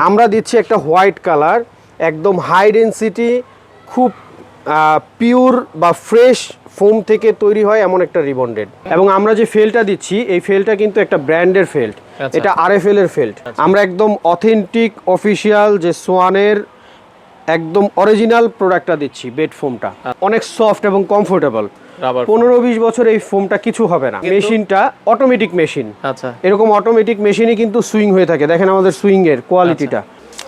আমরা দিচ্ছি একটা হোয়াইট কালার একদম হাই ডেন্সিটি খুব পিওর বা ফ্রেশ ফোম থেকে তৈরি হয় এমন একটা রিবন্ডেড এবং আমরা যে ফেলটা দিচ্ছি এই ফেলটা কিন্তু একটা ব্র্যান্ডের ফেল্ট আচ্ছা। এটা আরএফএল এর ফেল্ট আমরা একদম অথেন্টিক অফিসিয়াল যে সোয়ানের একদম অরিজিনাল প্রোডাক্টটা দিচ্ছি বেড ফোমটা অনেক সফট এবং কমফোর্টেবল পনেরো বিশ বছর এই ফোমটা কিছু হবে না। মেশিনটা অটোমেটিক মেশিন আচ্ছা। এরকম অটোমেটিক মেশিনই কিন্তু সুইং হয়ে থাকে। দেখেন আমাদের সুইং এর কোয়ালিটিটা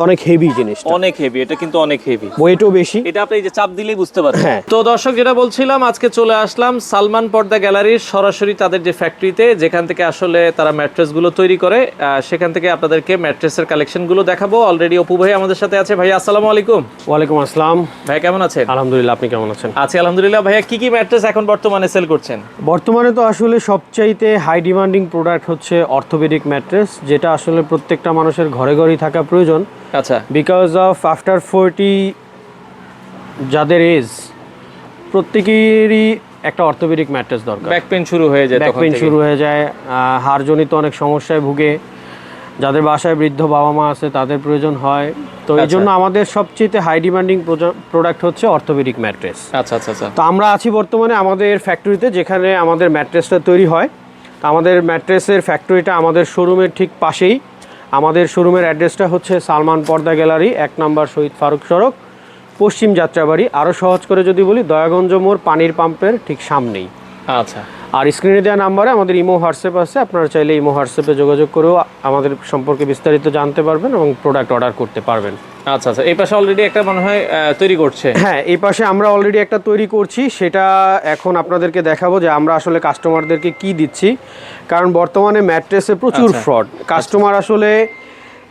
অনেক হেভি জিনিস অনেক হেভি এটা কিন্তু অনেক হেভি ওয়েটও বেশি। এটা আপনি এই যে চাপ দিলেই বুঝতে পারবেন। হ্যাঁ। তো দর্শক যেটা বলছিলাম আজকে চলে আসলাম সালমান পর্দা গ্যালারির সরাসরি তাদের যে ফ্যাক্টরিতে যেখান থেকে আসলে তারা ম্যাট্রেসগুলো তৈরি করে সেখান থেকে আপনাদেরকে ম্যাট্রেসের কালেকশনগুলো দেখাবো। অলরেডি অপু ভাই আমাদের সাথে আছে। ভাই আসসালামু আলাইকুম। ওয়ালাইকুম আসসালাম। ভাই কেমন আছেন? আলহামদুলিল্লাহ আপনি কেমন আছেন? আছি আলহামদুলিল্লাহ। ভাইয়া কি কি ম্যাট্রেস এখন বর্তমানে সেল করছেন? বর্তমানে তো আসলে সবচাইতে হাই ডিমান্ডিং প্রোডাক্ট হচ্ছে অর্থোপেডিক ম্যাট্রেস যেটা আসলে প্রত্যেকটা মানুষের ঘরে ঘরেই থাকা প্রয়োজন। আচ্ছা। বিকজ অফ আফটার ফোরটি যাদের এজ প্রত্যেকেরই একটা অর্থোপেডিক ম্যাট্রেস দরকার। ব্যাক পেন শুরু হয়ে যায় ব্যাক পেন শুরু হয়ে যায়। হাড়জনিত অনেক সমস্যায় ভুগে। যাদের বাসায় বৃদ্ধ বাবা মা আছে তাদের প্রয়োজন হয়। তো এই আচ্ছা। জন্য আমাদের সবচেয়ে হাই ডিমান্ডিং প্রোডাক্ট হচ্ছে অর্থোপেডিক ম্যাট্রেস আচ্ছা আচ্ছা আচ্ছা। তো আমরা আছি বর্তমানে আমাদের ফ্যাক্টরিতে যেখানে আমাদের ম্যাট্রেসটা তৈরি হয়। তো আমাদের ম্যাট্রেসের ফ্যাক্টরিটা আমাদের শোরুমের ঠিক পাশেই। আমাদের শোরুমের অ্যাড্রেসটা হচ্ছে সালমান পর্দা গ্যালারি এক নম্বর শহীদ ফারুক সড়ক পশ্চিম যাত্রাবাড়ি। আরও সহজ করে যদি বলি দয়াগঞ্জ মোড় পানির পাম্পের ঠিক সামনেই। আচ্ছা। আর স্ক্রিনে দেওয়া নাম্বারে আমাদের ইমো হোয়াটসঅ্যাপ আছে আপনারা চাইলে ইমো হোয়াটসঅ্যাপে যোগাযোগ করেও আমাদের সম্পর্কে বিস্তারিত জানতে পারবেন এবং প্রোডাক্ট অর্ডার করতে পারবেন। আচ্ছা আচ্ছা। এই পাশে অলরেডি একটা মনে হয় তৈরি করছে। হ্যাঁ এই পাশে আমরা অলরেডি একটা তৈরি করছি। সেটা এখন আপনাদেরকে দেখাবো যে আমরা আসলে কাস্টমারদেরকে কি দিচ্ছি। কারণ বর্তমানে ম্যাট্রেসে প্রচুর আচ্ছা। ফ্রড কাস্টমার আসলে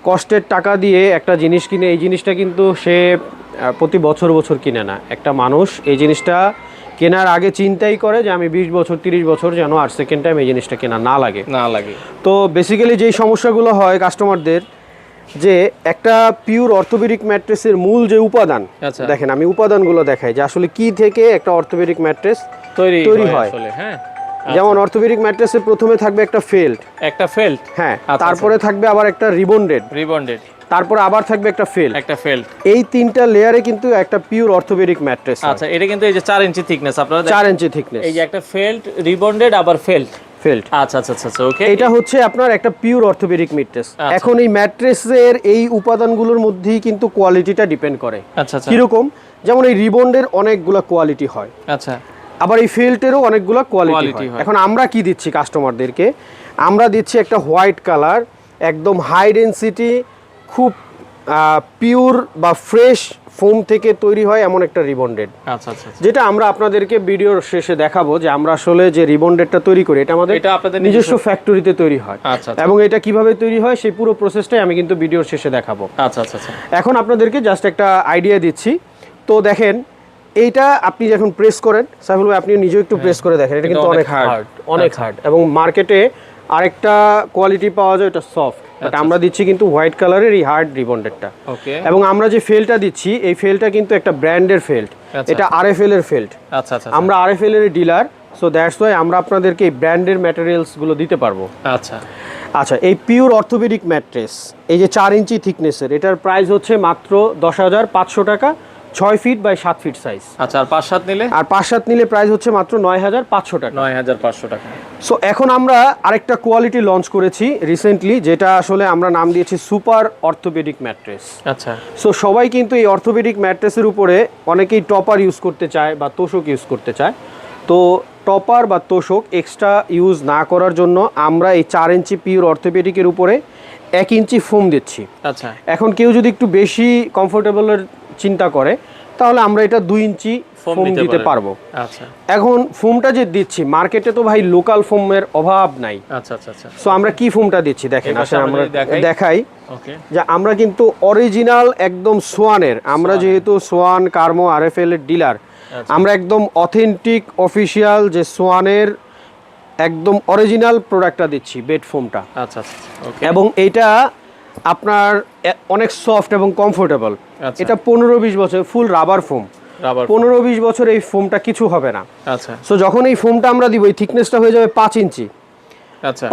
কষ্টের টাকা দিয়ে একটা জিনিস কিনে এই জিনিসটা কিন্তু সে প্রতি বছর বছর কিনে না। একটা মানুষ এই জিনিসটা কেনার আগে চিন্তাই করে যে আমি বিশ বছর তিরিশ বছর যেন আর সেকেন্ড টাইম এই জিনিসটা কেনা না লাগে। না লাগে। তো বেসিক্যালি যেই সমস্যাগুলো হয় কাস্টমারদের যে একটা পিওর অর্থোপেডিক ম্যাট্রেসের মূল যে উপাদান আচ্ছা। দেখেন আমি উপাদানগুলো দেখাই যে আসলে কি থেকে একটা অর্থোপেডিক ম্যাট্রেস তৈরি হয় হয়। হ্যাঁ? যেমন অর্থোপেডিক ম্যাট্রেসে প্রথমে থাকবে একটা ফেল্ট একটা ফেল্ট হ্যাঁ আচ্ছা, তারপরে থাকবে আবার একটা রিবন্ডেড। রিবন্ডেড। তারপরে আবার থাকবে একটা ফেল্ট একটা ফেল্ট এই তিনটা লেয়ারে কিন্তু একটা পিওর অর্থোপেডিক ম্যাট্রেস আচ্ছা এটা কিন্তু এই যে চার ইঞ্চি থিকনেস আপনারা দেখেন। চার ইঞ্চি থিকনেস এই যে একটা ফেল্ট রিবন্ডেড আবার ফেল্ট ফেল্ট আচ্ছা আচ্ছা আচ্ছা আচ্ছা ওকে এটা হচ্ছে আপনার একটা পিওর অর্থোপেডিক ম্যাট্রেস। এখন এই ম্যাট্রেসের এই উপাদানগুলোর মধ্যেই কিন্তু কোয়ালিটিটা ডিপেন্ড করে। আচ্ছা আচ্ছা। কীরকম? যেমন এই রিবন্ডের অনেকগুলা কোয়ালিটি হয়। আচ্ছা। আবার এই ফেল্টেরও অনেকগুলা কোয়ালিটি হয়। হয়। এখন আমরা কি দিচ্ছি কাস্টমারদেরকে আমরা দিচ্ছি একটা হোয়াইট কালার একদম হাই ডেন্সিটি খুব পিওর বা ফ্রেশ ফোম থেকে তৈরি হয় এমন একটা রিবন্ডেড আচ্ছা আচ্ছা আচ্ছা। যেটা আমরা আপনাদেরকে ভিডিওর শেষে দেখাবো যে আমরা আসলে যে রিবন্ডেডটা তৈরি করি এটা আমাদের এটা আপনাদের নিজস্ব ফ্যাক্টরিতে তৈরি হয়। আচ্ছা। এবং এটা কীভাবে তৈরি হয় সেই পুরো প্রসেসটাই আমি কিন্তু ভিডিওর শেষে দেখাবো। আচ্ছা আচ্ছা এখন আপনাদেরকে জাস্ট একটা আইডিয়া দিচ্ছি। তো দেখেন এইটা আপনি যখন প্রেস করেন সাইফুল ভাই আপনি নিজেও একটু প্রেস করে দেখেন এটা কিন্তু অনেক হার্ড অনেক হার্ড এবং মার্কেটে আরেকটা কোয়ালিটি পাওয়া যায় ওটা সফট বাট আমরা দিচ্ছি কিন্তু হোয়াইট কালারের এই হার্ড রিবন্ডেডটা ওকে এবং আমরা যে ফেলটা দিচ্ছি এই ফেলটা কিন্তু একটা ব্র্যান্ডের ফেল্ট আচ্ছা। এটা আরএফএল এর ফেল্ট আচ্ছা আচ্ছা আমরা আরএফএল এর ডিলার সো দ্যাটস ওয়াই আমরা আপনাদেরকে এই ব্র্যান্ডের ম্যাটেরিয়ালসগুলো দিতে পারব। আচ্ছা। আচ্ছা এই পিওর অর্থোপেডিক ম্যাট্রেস এই যে চার ইঞ্চি থিকনেসের এটার প্রাইস হচ্ছে মাত্র দশ হাজার পাঁচশো টাকা। ছয় ফিট বাই সাত ফিট সাইজ আচ্ছা আর পাঁচ সাত নিলে? আর পাঁচ সাত নিলে প্রাইস হচ্ছে মাত্র নয় হাজার পাঁচশো টাকা। নয় হাজার পাঁচশো টাকা। সো এখন আমরা আরেকটা কোয়ালিটি লঞ্চ করেছি রিসেন্টলি যেটা আসলে আমরা নাম দিয়েছি সুপার অর্থোপেডিক ম্যাট্রেস আচ্ছা। সো সবাই কিন্তু এই অর্থোপেডিক ম্যাট্রেসের উপরে অনেকেই টপার ইউজ করতে চায় বা তোষক ইউজ করতে চায়। তো টপার বা তোষক এক্সট্রা ইউজ না করার জন্য আমরা এই চার ইঞ্চি পিওর অর্থোপেডিকের উপরে এক ইঞ্চি ফোম দিচ্ছি। আচ্ছা। এখন কেউ যদি একটু বেশি কমফোর্টেবলের চিন্তা করে তাহলে আমরা এটা দুই ইঞ্চি ফোম দিতে পারব। আচ্ছা। এখন ফোমটা যে দিচ্ছি মার্কেটে তো ভাই লোকাল ফোমের অভাব নাই। আচ্ছা আচ্ছা আচ্ছা। সো আমরা কি ফোমটা দিচ্ছি? দেখেন আসলে আমরা দেখাই। যে আমরা কিন্তু অরিজিনাল একদম সোয়ানের আমরা যেহেতু সোয়ান কার্মো আরএফএল এর ডিলার। আমরা একদম অথেন্টিক অফিসিয়াল যে সোয়ানের একদম অরিজিনাল প্রোডাক্টটা দিচ্ছি বেড ফোমটা আচ্ছা আচ্ছা এবং এটা আপনার অনেক সফট এবং কমফোর্টেবল আচ্ছা। এটা পনেরো বিশ বছর ফুল রাবার ফোম রাবার পনেরো বিশ বছর এই ফোমটা কিছু হবে না। আচ্ছা। সো যখন এই ফোমটা আমরা দিব এই থিকনেসটা হয়ে যাবে পাঁচ ইঞ্চি।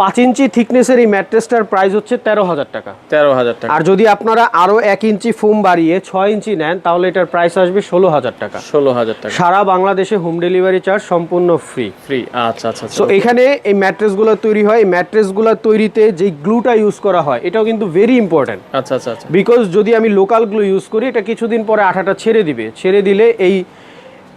পাঁচ ইঞ্চি থিকনেসের এই ম্যাট্রেসটার প্রাইস হচ্ছে তেরো হাজার টাকা। তেরো হাজার টাকা। আর যদি আপনারা আরও এক ইঞ্চি ফোম বাড়িয়ে ছয় ইঞ্চি নেন তাহলে এটার প্রাইস আসবে ষোলো হাজার টাকা। ষোলো হাজার টাকা। সারা বাংলাদেশে হোম ডেলিভারি চার্জ সম্পূর্ণ ফ্রি ফ্রি আচ্ছা আচ্ছা সো এখানে এই ম্যাট্রেসগুলো তৈরি হয়। এই ম্যাট্রেসগুলো তৈরিতে যে গ্লুটা ইউজ করা হয় এটাও কিন্তু ভেরি ইম্পর্ট্যান্ট আচ্ছা আচ্ছা আচ্ছা। বিকজ যদি আমি লোকাল গ্লু ইউজ করি এটা কিছুদিন পরে আঠাটা ছেড়ে দিবে। ছেড়ে দিলে এই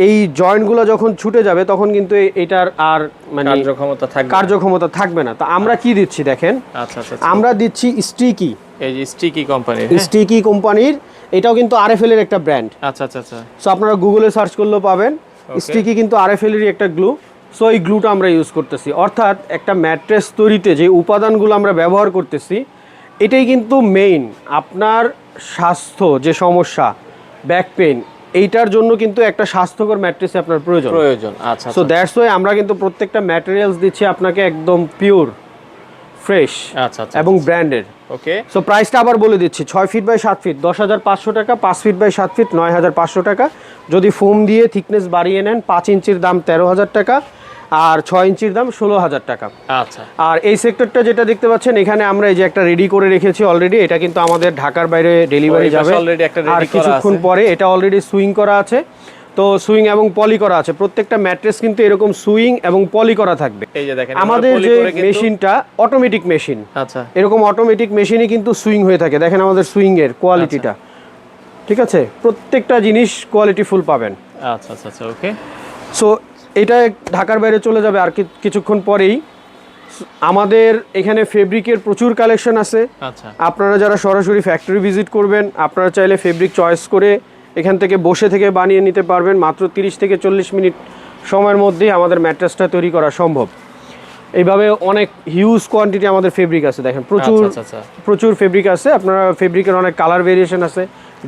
এই জয়েন্টগুলো যখন ছুটে যাবে তখন কিন্তু এটার আর মানে কার্যক্ষমতা থাকবে কার্যক্ষমতা থাকবে না। তো আমরা কি দিচ্ছি দেখেন? আচ্ছা আচ্ছা আমরা দিচ্ছি স্টিকি। এই যে স্টিকি কোম্পানি স্টিকি কোম্পানির। এটাও কিন্তু আরএফএল এর একটা ব্র্যান্ড। আচ্ছা আচ্ছা আচ্ছা। সো আপনারা গুগলে সার্চ করলেও পাবেন। স্টিকি কিন্তু আরএফএল এরই একটা গ্লু সো এই গ্লুটা আমরা ইউজ করতেছি। অর্থাৎ একটা ম্যাট্রেস তৈরিতে যে উপাদানগুলো আমরা ব্যবহার করতেছি এটাই কিন্তু মেইন আপনার স্বাস্থ্য যে সমস্যা ব্যাক পেইন এইটার জন্য কিন্তু একটা স্বাস্থ্যকর ম্যাট্রিক্স আপনার প্রয়োজন। প্রয়োজন আচ্ছা সো দ্যাটস ওয়াই আমরা কিন্তু প্রত্যেকটা ম্যাটেরিয়ালস দিচ্ছি আপনাকে একদম পিওর ফ্রেশ আচ্ছা আচ্ছা এবং ব্র্যান্ডেড ওকে সো প্রাইসটা আবার বলে দিচ্ছি ছয় ফিট বাই সাত ফিট দশ হাজার পাঁচশো টাকা পাঁচ ফিট বাই সাত ফিট নয় হাজার পাঁচশো টাকা। যদি ফোম দিয়ে থিকনেস বাড়িয়ে নেন পাঁচ ইঞ্চির দাম তেরো হাজার টাকা। আর ছয় ইঞ্চির দাম ষোলো হাজার টাকা। আচ্ছা। আর এই সেক্টরটা যেটা দেখতে পাচ্ছেন এখানে আমরা এই যে একটা রেডি করে রেখেছি অলরেডি এটা কিন্তু আমাদের ঢাকার বাইরে ডেলিভারি যাবে। আর কিছুক্ষণ পরে এটা অলরেডি সুইং করা আছে। তো সুইং এবং পলি করা আছে। প্রত্যেকটা ম্যাট্রেস কিন্তু এরকম সুইং এবং পলি করা থাকবে। এই যে দেখেন আমাদের যে মেশিনটা অটোমেটিক মেশিন আচ্ছা। এরকম অটোমেটিক মেশিনই কিন্তু সুইং হয়ে থাকে। দেখেন আমাদের সুইং এর কোয়ালিটিটা ঠিক আছে? প্রত্যেকটা জিনিস কোয়ালিটি ফুল পাবেন। আচ্ছা আচ্ছা আচ্ছা ওকে সো এটা ঢাকার বাইরে চলে যাবে আর কিছুক্ষণ পরেই। আমাদের এখানে ফেব্রিকের প্রচুর কালেকশন আছে। আচ্ছা। আপনারা যারা সরাসরি ফ্যাক্টরি ভিজিট করবেন আপনারা চাইলে ফেব্রিক চয়েস করে এখান থেকে বসে থেকে বানিয়ে নিতে পারবেন। মাত্র তিরিশ থেকে চল্লিশ মিনিট সময়ের মধ্যেই আমাদের ম্যাট্রেসটা তৈরি করা সম্ভব। এইভাবে অনেক হিউজ কোয়ান্টিটি আমাদের ফেব্রিক আছে দেখেন। প্রচুর আচ্ছা আচ্ছা প্রচুর ফেব্রিক আছে। আপনারা ফেব্রিকের অনেক কালার ভেরিয়েশন আছে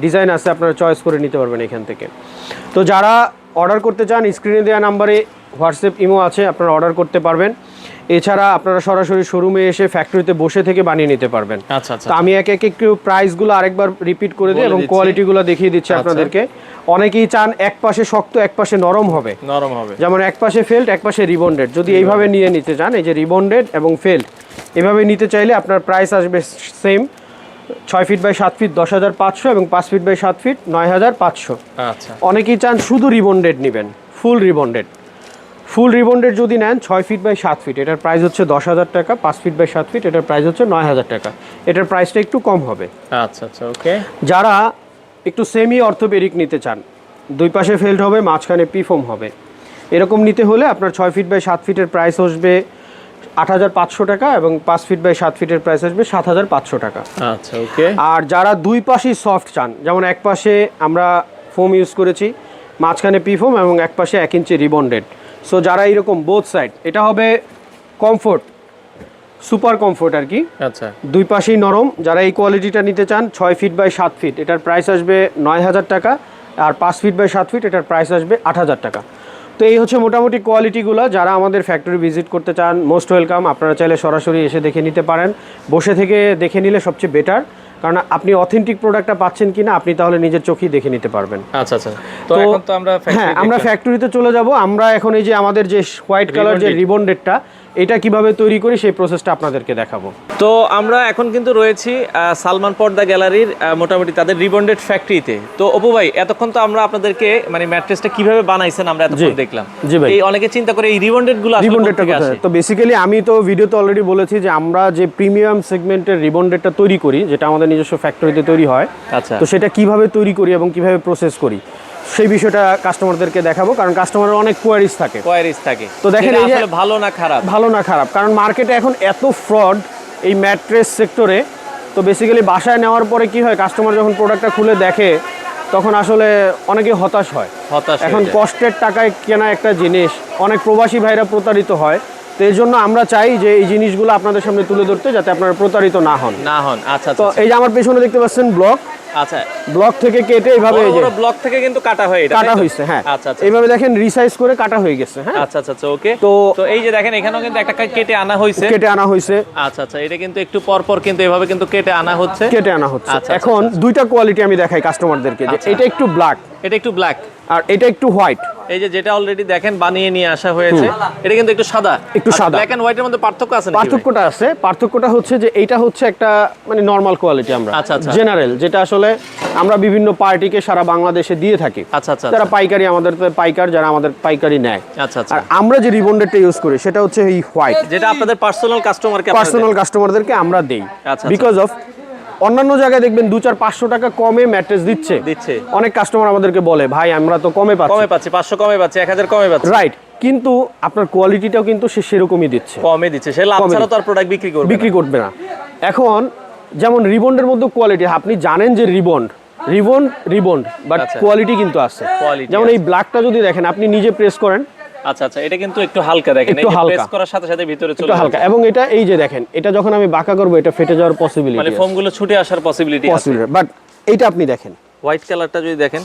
ডিজাইন আছে আপনারা চয়েস করে নিতে পারবেন এখান থেকে। তো যারা অর্ডার করতে চান স্ক্রিনে দেওয়া নাম্বারে হোয়াটসঅ্যাপ ইমো আছে আপনারা অর্ডার করতে পারবেন। এছাড়া আপনারা সরাসরি শোরুমে এসে ফ্যাক্টরিতে বসে থেকে বানিয়ে নিতে পারবেন। আচ্ছা আচ্ছা তো আমি এক এক একটু প্রাইসগুলো আরেকবার রিপিট করে দিই এবং কোয়ালিটিগুলো দেখিয়ে দিচ্ছি আচ্ছা। আপনাদেরকে। অনেকেই চান এক পাশে শক্ত এক পাশে নরম হবে। নরম হবে। যেমন এক পাশে ফেল্ট এক পাশে রিবন্ডেড যদি এইভাবে নিয়ে নিতে চান এই যে রিবন্ডেড এবং ফেল্ট এভাবে নিতে চাইলে আপনার প্রাইস আসবে সেম ছয় ফিট বাই সাত ফিট দশ হাজার পাঁচশো এবং পাঁচ ফিট বাই সাত ফিট নয় হাজার পাঁচশো। আচ্ছা। অনেকেই চান শুধু রিবন্ডেড নেবেন ফুল রিবন্ডেড। ফুল রিবন্ডেড যদি নেন ছয় ফিট বাই সাত ফিট এটার প্রাইস হচ্ছে দশ হাজার টাকা পাঁচ ফিট বাই সাত ফিট এটার প্রাইস হচ্ছে নয় হাজার টাকা। এটার প্রাইসটা একটু কম হবে। আচ্ছা আচ্ছা ওকে যারা একটু সেমি অর্থোপেডিক নিতে চান দুই পাশে ফেল্ড হবে মাঝখানে পিফোম হবে। এরকম নিতে হলে আপনার ছয় ফিট বাই সাত ফিটের প্রাইস আসবে আট হাজার পাঁচশো টাকা এবং পাঁচ ফিট বাই সাত ফিটের প্রাইস আসবে সাত হাজার পাঁচশো টাকা। আচ্ছা ওকে আর যারা দুই পাশেই সফট চান যেমন এক পাশে আমরা ফোম ইউজ করেছি মাঝখানে পিফোম এবং এক পাশে এক ইঞ্চি রিবন্ডেড সো যারা এরকম বোথ সাইড এটা হবে কমফোর্ট সুপার কমফোর্ট আর কি। আচ্ছা। দুই পাশেই নরম যারা এই কোয়ালিটিটা নিতে চান ছয় ফিট বাই সাত ফিট এটার প্রাইস আসবে নয় হাজার টাকা আর পাঁচ ফিট বাই সাত ফিট এটার প্রাইস আসবে আট হাজার টাকা। তো এই হচ্ছে মোটামুটি কোয়ালিটিগুলো যারা আমাদের ফ্যাক্টরি ভিজিট করতে চান মোস্ট ওয়েলকাম আপনারা চাইলে সরাসরি এসে দেখে নিতে পারেন। বসে থেকে দেখে নিলে সবচেয়ে বেটার কারণ আপনি অথেন্টিক প্রোডাক্টটা পাচ্ছেন কিনা আপনি তাহলে নিজের চোখেই দেখে নিতে পারবেন। আচ্ছা আচ্ছা। তো এখন তো আমরা হ্যাঁ আমরা ফ্যাক্টরিতে চলে যাব। আমরা এখন এই যে আমাদের যে হোয়াইট কালার যে রিবন্ডেডটা এটা কীভাবে তৈরি করি সেই প্রসেসটা আপনাদেরকে দেখাবো। তো আমরা এখন কিন্তু রয়েছি সালমান পর্দা গ্যালারির মোটামুটি তাদের রিবন্ডেড ফ্যাক্টরিতে তো অপু ভাই এতক্ষণ তো আমরা আপনাদেরকে মানে ম্যাট্রেসটা কীভাবে বানাইছেন আমরা এতক্ষণ। দেখলাম। জি ভাই। এই অনেকে চিন্তা করে এই রিবন্ডেডগুলো আসলে রিবন্ডেডটা কোথায়? তো বেসিক্যালি আমি তো ভিডিওতে অলরেডি বলেছি যে আমরা যে প্রিমিয়াম সেগমেন্টের রিবন্ডেডটা তৈরি করি যেটা আমাদের নিজস্ব ফ্যাক্টরিতে তৈরি হয়। আচ্ছা। তো সেটা কীভাবে তৈরি করি এবং কীভাবে প্রসেস করি সেই বিষয়টা কাস্টমারদেরকে দেখাবো কারণ কাস্টমারের অনেক কোয়ারিজ থাকে। কোয়ারিজ থাকে। তো দেখেন এই যে- ভালো না খারাপ? ভালো না খারাপ কারণ মার্কেটে এখন এত ফ্রড এই ম্যাট্রেস সেক্টরে তো বেসিক্যালি বাসায় নেওয়ার পরে কি হয় কাস্টমার যখন প্রোডাক্টটা খুলে দেখে তখন আসলে অনেকে হতাশ হয়। হতাশ এখন। কষ্টের টাকায় কেনা একটা জিনিস অনেক প্রবাসী ভাইরা প্রতারিত হয় তো এই জন্য আমরা চাই যে এই জিনিসগুলো আপনাদের সামনে তুলে ধরতে যাতে আপনারা প্রতারিত না হন। না হন। আচ্ছা তো আচ্ছা। এই যে আমার পেছনে দেখতে পাচ্ছেন ব্লক। আচ্ছা। ব্লক থেকে কেটে এইভাবে বড় এই যে ব্লক থেকে কিন্তু কাটা হয় এটা কাটা হ্যাঁ। আচ্ছা আচ্ছা। এইভাবে দেখেন রিসাইজ করে কাটা হয়ে গেছে হ্যাঁ। আচ্ছা আচ্ছা আচ্ছা ওকে। তো তো এই যে দেখেন এখানেও কিন্তু একটা কেটে আনা হয়েছে কেটে আনা হয়েছে আচ্ছা আচ্ছা এটা কিন্তু একটু পর পর কিন্তু এভাবে কিন্তু কেটে আনা হচ্ছে। কেটে আনা হচ্ছে। আচ্ছা, আচ্ছা, এখন দুইটা কোয়ালিটি আমি দেখাই কাস্টমারদেরকে যে আচ্ছা। এটা একটু ব্ল্যাক এটা একটু ব্ল্যাক আর এটা একটু হোয়াইট এই যে যেটা অলরেডি দেখেন বানিয়ে নিয়ে আসা হয়েছে এটা কিন্তু একটু সাদা। একটু সাদা। ব্ল্যাক এন্ড হোয়াইটের মধ্যে পার্থক্য আছে নাকি পার্থক্যটা আছে। পার্থক্যটা হচ্ছে যে এইটা হচ্ছে একটা মানে নর্মাল কোয়ালিটি আমরা। আচ্ছা, আচ্ছা। জেনারেল যেটা আসলে আমরা বিভিন্ন পার্টিকে সারা বাংলাদেশে দিয়ে থাকি। আচ্ছা আচ্ছা যারা পাইকারি আমাদের তো পাইকার যারা আমাদের পাইকারি নেয়। আচ্ছা আচ্ছা। আর আমরা যে রিবন্ডেডটা ইউজ করি সেটা হচ্ছে এই হোয়াইট যেটা আপনাদের পার্সোনাল কাস্টমারকে পার্সোনাল কাস্টমারদেরকে আমরা দেই। আচ্ছা। বিকজ অফ অন্যান্য জায়গায় দেখবেন দু চার পাঁচশো টাকা কমে ম্যাট্রেস দিচ্ছে। দিচ্ছে। অনেক কাস্টমার আমাদেরকে বলে ভাই আমরা তো কমে পাচ্ছি। কমে পাচ্ছি পাঁচশো কমে পাচ্ছি এক হাজার কমে পাচ্ছি। রাইট কিন্তু আপনার কোয়ালিটিটাও কিন্তু সে সেরকমই দিচ্ছে। কমে দিচ্ছে সে লাভ ছাড়া তো আর প্রোডাক্ট বিক্রি করবে বিক্রি করবে না। এখন যেমন রিবন্ডের মধ্যে কোয়ালিটি আপনি জানেন যে rebond rebond rebond but. Quality কিন্তু আছে। যেমন এই ব্ল্যাকটা যদি দেখেন আপনি নিজে প্রেস করেন আচ্ছা আচ্ছা এটা কিন্তু একটু হালকা দেখেন। একটু হালকা। প্রেস করার সাথে সাথে ভিতরে চলে হালকা। এবং এটা এই যে দেখেন এটা যখন আমি বাঁকা করব এটা ফেটে যাওয়ার পসিবিলিটি মানে গুলো ছুটে আসার পসিবিলিটি আছে। বাট এইটা আপনি দেখেন। হোয়াইট কালারটা যদি দেখেন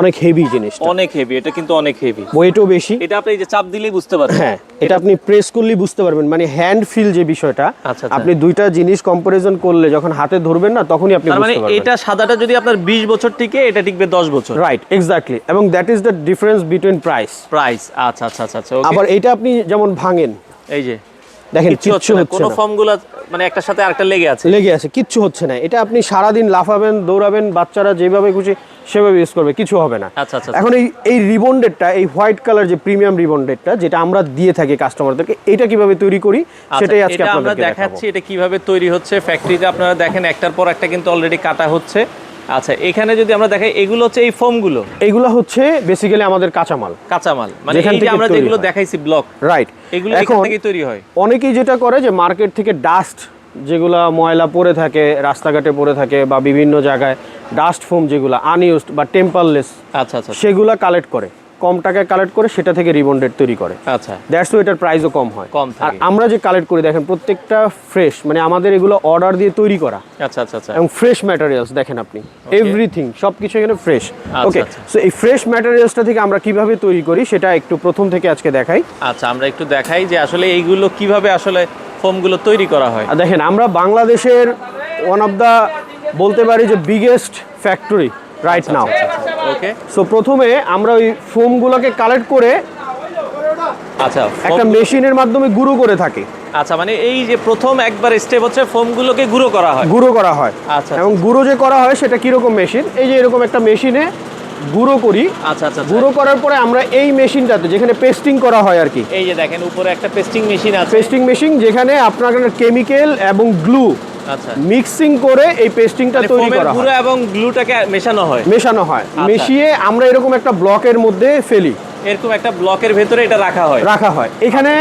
অনেক হেভি জিনিস অনেক হেভি এটা কিন্তু অনেক হেভি ওয়েটও বেশি। এটা আপনি যে চাপ দিলেই বুঝতে পারবেন। হ্যাঁ এটা আপনি প্রেস করলেই বুঝতে পারবেন। মানে হ্যান্ড ফিল যে বিষয়টা আচ্ছা, আচ্ছা। আপনি দুইটা জিনিস কম্পারিজন করলে যখন হাতে ধরবেন না তখনই আপনি মানে বুঝতে পারবেন। এটা সাদাটা যদি আপনার 20 বছর টিকে এটা টিকবে 10 বছর। রাইট এক্স্যাক্টলি এবং that is the difference between price price আচ্ছা আচ্ছা আচ্ছা আচ্ছা আবার এটা আপনি যেমন ভাঙেন এই যে। দেখেন কিচ্ছু হচ্ছে না কোনো ফর্মগুলো মানে একটার সাথে আরেকটা লেগে আছে। লেগে আছে কিচ্ছু হচ্ছে না। এটা আপনি সারাদিন লাফাবেন দৌড়াবেন বাচ্চারা যেভাবে খুশি সেভাবে ইউজ করবে কিছু হবে না। আচ্ছা আচ্ছা এখন এই এই রিবন্ডেডটা এই হোয়াইট কালার যে প্রিমিয়াম রিবন্ডেডটা যেটা আমরা দিয়ে থাকি কাস্টমারদেরকে এটা কীভাবে তৈরি করি আচ্ছা, সেটাই আজকে আমরা দেখাচ্ছি এটা কীভাবে তৈরি হচ্ছে ফ্যাক্টরিতে আপনারা দেখেন একটার পর একটা কিন্তু অলরেডি কাটা হচ্ছে। আচ্ছা এখানে যদি আমরা দেখাই এগুলো হচ্ছে এই ফোমগুলো? এগুলো হচ্ছে বেসিক্যালি আমাদের কাঁচামাল। কাঁচামাল। মানে এখান এই যে থেকে আমরা যেগুলো দেখাইছি ব্লক রাইট এগুলো এখান এখন থেকেই তৈরি হয়। অনেকেই যেটা করে যে মার্কেট থেকে ডাস্ট যেগুলো ময়লা পড়ে থাকে রাস্তাঘাটে পড়ে থাকে বা বিভিন্ন জায়গায় ডাস্ট ফোম যেগুলো আনইউজড বা টেম্পারলেস আচ্ছা আচ্ছা সেগুলো কালেক্ট করে। কম টাকায় কালেক্ট করে সেটা থেকে রিবন্ডেড তৈরি করে। আচ্ছা। দ্যাটস এটার প্রাইসও কম হয়। কম আর আমরা যে কালেক্ট করি দেখেন প্রত্যেকটা ফ্রেশ মানে আমাদের এগুলো অর্ডার দিয়ে তৈরি করা। আচ্ছা আচ্ছা আচ্ছা। এবং ফ্রেশ ম্যাটেরিয়ালস দেখেন আপনি। এভরিথিং সব কিছু এখানে ফ্রেশ ওকে। সো এই ফ্রেশ ম্যাটেরিয়ালসটা থেকে আমরা কীভাবে তৈরি করি সেটা একটু প্রথম থেকে আজকে দেখাই। আচ্ছা আমরা একটু দেখাই যে আসলে এইগুলো কীভাবে আসলে ফোমগুলো তৈরি করা হয়। আর দেখেন আমরা বাংলাদেশের ওয়ান অফ দ্য বলতে পারি যে biggest factory right now okay so প্রথমে আমরা ওই ফোমগুলোকে কালেক্ট করে আচ্ছা একটা মেশিনের মাধ্যমে গুঁড়ো করে থাকি। আচ্ছা মানে এই যে প্রথম একবার স্টেপ হচ্ছে ফোমগুলোকে গুঁড়ো করা হয়। গুঁড়ো করা হয়। আচ্ছা এবং গুঁড়ো যে করা হয় সেটা কীরকম মেশিন এই যে এরকম একটা মেশিনে গুঁড়ো করি। আচ্ছা আচ্ছা আচ্ছা। গুঁড়ো করার পরে আমরা এই মেশিনটাতে যেখানে পেস্টিং করা হয় আর কি। এই যে দেখেন উপরে একটা পেস্টিং মেশিন আছে। পেস্টিং মেশিন যেখানে আপনার কেমিক্যাল এবং গ্লু আচ্ছা মিক্সিং করে এই পেস্টিংটা মানে তৈরি করা হয়। এবং গ্লুটাকে মেশানো হয়? মেশানো হয়। আচ্ছা। মিশিয়ে আমরা এরকম একটা ব্লকের মধ্যে ফেলি। এরকম একটা ব্লকের ভেতরে এটা রাখা হয়? রাখা হয়। এখানে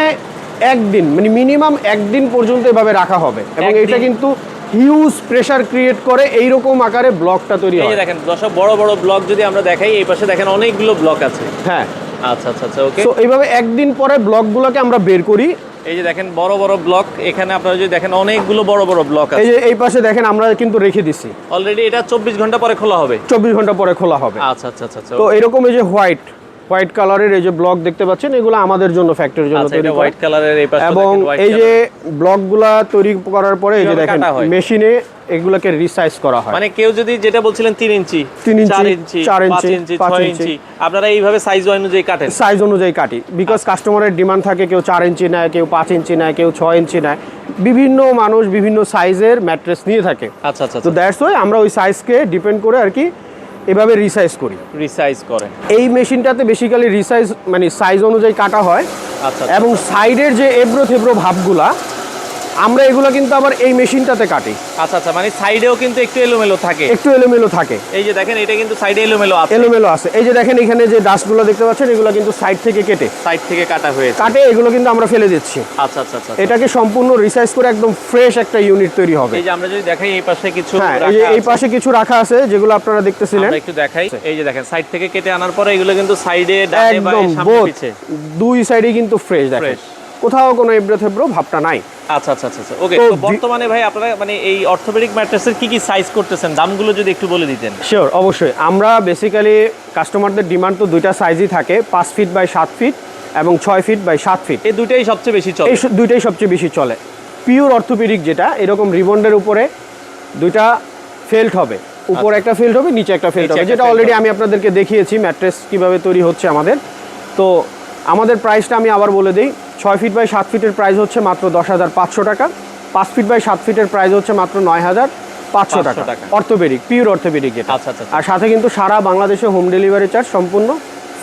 একদিন মানে মিনিমাম একদিন পর্যন্ত এভাবে রাখা হবে। এবং এটা কিন্তু হিউজ প্রেসার ক্রিয়েট করে এইরকম আকারে ব্লকটা তৈরি হয়। দেখেন দশক বড় বড় ব্লক যদি আমরা দেখাই এই পাশে দেখেন অনেকগুলো ব্লক আছে। হ্যাঁ। আচ্ছা আচ্ছা আচ্ছা ওকে। তো এইভাবে একদিন পরে ব্লকগুলোকে আমরা বের করি। এই যে দেখেন বড় বড় ব্লক এখানে আপনারা যদি দেখেন অনেকগুলো বড় বড় ব্লক আছে। এই যে এই পাশে দেখেন আমরা কিন্তু রেখে দিছি। অলরেডি এটা চব্বিশ ঘণ্টা পরে খোলা হবে? চব্বিশ ঘণ্টা পরে খোলা হবে। আচ্ছা আচ্ছা আচ্ছা আচ্ছা তো এরকম এই যে হোয়াইট হোয়াইট কালারের এই যে ব্লক দেখতে পাচ্ছেন এগুলো আমাদের জন্য ফ্যাক্টরির জন্য আচ্ছা তৈরি করা। হোয়াইট কালারের এই পাশে এবং এই যে। ব্লকগুলা তৈরি করার পরে এই যে দেখেন মেশিনে এগুলোকে রিসাইজ করা হয়। মানে কেউ যদি যেটা বলছিলেন তিন ইঞ্চি তিন ইঞ্চি, চার ইঞ্চি চার পাঁচ ইঞ্চি, ইঞ্চি পাঁচ ছয় ইঞ্চি। ইঞ্চি আপনারা এইভাবে সাইজ অনুযায়ী কাটেন। সাইজ অনুযায়ী কাটি। বিকজ কাস্টমারের ডিমান্ড থাকে কেউ চার ইঞ্চি নেয় কেউ পাঁচ ইঞ্চি নেয় কেউ ছয় ইঞ্চি নেয়। বিভিন্ন মানুষ বিভিন্ন সাইজের ম্যাট্রেস নিয়ে থাকে। আচ্ছা আচ্ছা তো দ্যাটস ওয়াই আমরা ওই সাইজকে ডিপেন্ড করে আর কি এভাবে রিসাইজ করি। রিসাইজ করে এই মেশিনটাতে বেসিক্যালি রিসাইজ মানে সাইজ অনুযায়ী কাটা হয় আচ্ছা এবং সাইডের যে এব্রো থেব্রো ভাবগুলা আমরা এগুলো কিন্তু আবার এই মেশিনটাতে কাটি। আচ্ছা আচ্ছা মানে সাইডেও কিন্তু একটু এলোমেলো থাকে। একটু এলোমেলো থাকে। এই যে দেখেন এটা কিন্তু সাইডে এলোমেলো আছে। এলোমেলো আছে। এই যে দেখেন এখানে যে ডাস্টগুলো দেখতে পাচ্ছেন এগুলো কিন্তু সাইড থেকে কেটে। সাইড থেকে কাটা হয়েছে। কাটে এগুলো কিন্তু আমরা ফেলে দিচ্ছি। আচ্ছা আচ্ছা আচ্ছা এটাকে সম্পূর্ণ রিসাইজ করে একদম ফ্রেশ একটা ইউনিট তৈরি হবে। এই যে আমরা যদি দেখাই এই পাশে কিছু হ্যাঁ এই রাখা যে এই পাশে কিছু রাখা আছে যেগুলো আপনারা দেখতেছিলেন। আমরা একটু দেখাই। এই যে দেখেন সাইড থেকে কেটে আনার পরে এগুলো কিন্তু সাইডে ডানে বা সামনে পিছে। দুই সাইডে কিন্তু ফ্রেশ দেখেন। কোথাও কোনো এবড়ো থেবড়ো ভাবটা নাই। আচ্ছা আচ্ছা আচ্ছা আচ্ছা। ওকে তো তো বর্তমানে ভাই আপনারা মানে এই অর্থোপেডিক ম্যাট্রেসের কি কি সাইজ করতেছেন? দামগুলো যদি একটু বলে দিতেন। শিওর অবশ্যই। আমরা বেসিক্যালি কাস্টমারদের ডিমান্ড তো দুইটা সাইজই থাকে পাঁচ ফিট বাই সাত ফিট এবং ছয় ফিট বাই সাত ফিট এই দুইটাই সবচেয়ে বেশি চলে। এই দুইটাই সবচেয়ে বেশি চলে। পিওর অর্থোপেডিক যেটা এরকম রিবন্ডের উপরে দুইটা ফেল্ট হবে। উপরে একটা ফিল্ড হবে নিচে একটা ফিল্ড হবে যেটা অলরেডি আমি আপনাদেরকে দেখিয়েছি ম্যাট্রেস কীভাবে তৈরি হচ্ছে আমাদের। তো আমাদের প্রাইসটা আমি আবার বলে দিই ছয় ফিট বাই সাত ফিটের প্রাইস হচ্ছে মাত্র দশ হাজার পাঁচশো টাকা। পাঁচ ফিট বাই সাত ফিটের প্রাইস হচ্ছে মাত্র নয় হাজার পাঁচশো টাকা। অর্থোপেডিক পিওর অর্থোপেডিক যেটা আচ্ছা, আচ্ছা, আচ্ছা। আর সাথে কিন্তু সারা বাংলাদেশে হোম ডেলিভারি চার্জ সম্পূর্ণ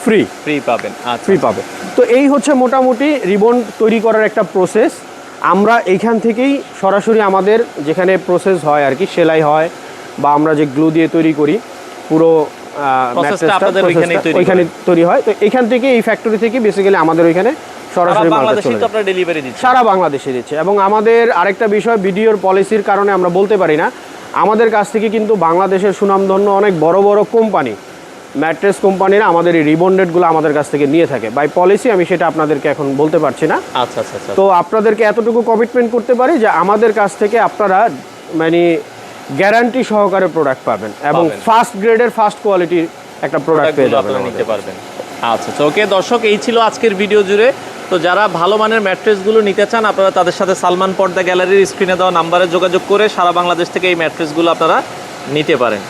ফ্রি ফ্রি পাবেন আচ্ছা ফ্রি পাবে তো এই হচ্ছে মোটামুটি রিবন তৈরি করার একটা প্রসেস আমরা এইখান থেকেই সরাসরি আমাদের যেখানে প্রসেস হয় আর কি সেলাই হয় বা আমরা যে গ্লু দিয়ে তৈরি করি পুরো ওইখানে তৈরি হয়। তো এখান থেকে এই ফ্যাক্টরি থেকে বেসিক্যালি আমাদের ওইখানে সরাসরি। আপনারা ডেলিভারি দিচ্ছেন। সারা বাংলাদেশে দিচ্ছে। এবং আমাদের আরেকটা বিষয় ভিডিওর পলিসির কারণে আমরা বলতে পারি না। আমাদের কাছ থেকে কিন্তু বাংলাদেশের সুনামধন্য অনেক বড় বড় কোম্পানি ম্যাট্রেস কোম্পানিরা আমাদের এই রিবন্ডেডগুলো আমাদের কাছ থেকে নিয়ে থাকে। বাই পলিসি আমি সেটা আপনাদেরকে এখন বলতে পারছি না। আচ্ছা আচ্ছা আচ্ছা। তো আপনাদেরকে এতটুকু কমিটমেন্ট করতে পারি যে আমাদের কাছ থেকে আপনারা মানে গ্যারান্টি সহকারে প্রোডাক্ট পাবেন এবং ফার্স্ট গ্রেডের ফার্স্ট কোয়ালিটির একটা প্রোডাক্ট পেয়ে যাবেন নিতে পারবেন। আচ্ছা আচ্ছা ওকে দর্শক এই ছিল আজকের ভিডিও জুড়ে। তো যারা ভালো মানের ম্যাট্রেসগুলো নিতে চান, আপনারা তাদের সাথে সালমান পর্দা গ্যালারির স্ক্রিনে দেওয়া নাম্বারে যোগাযোগ করে সারা বাংলাদেশ থেকে এই ম্যাট্রেসগুলো আপনারা নিতে পারেন।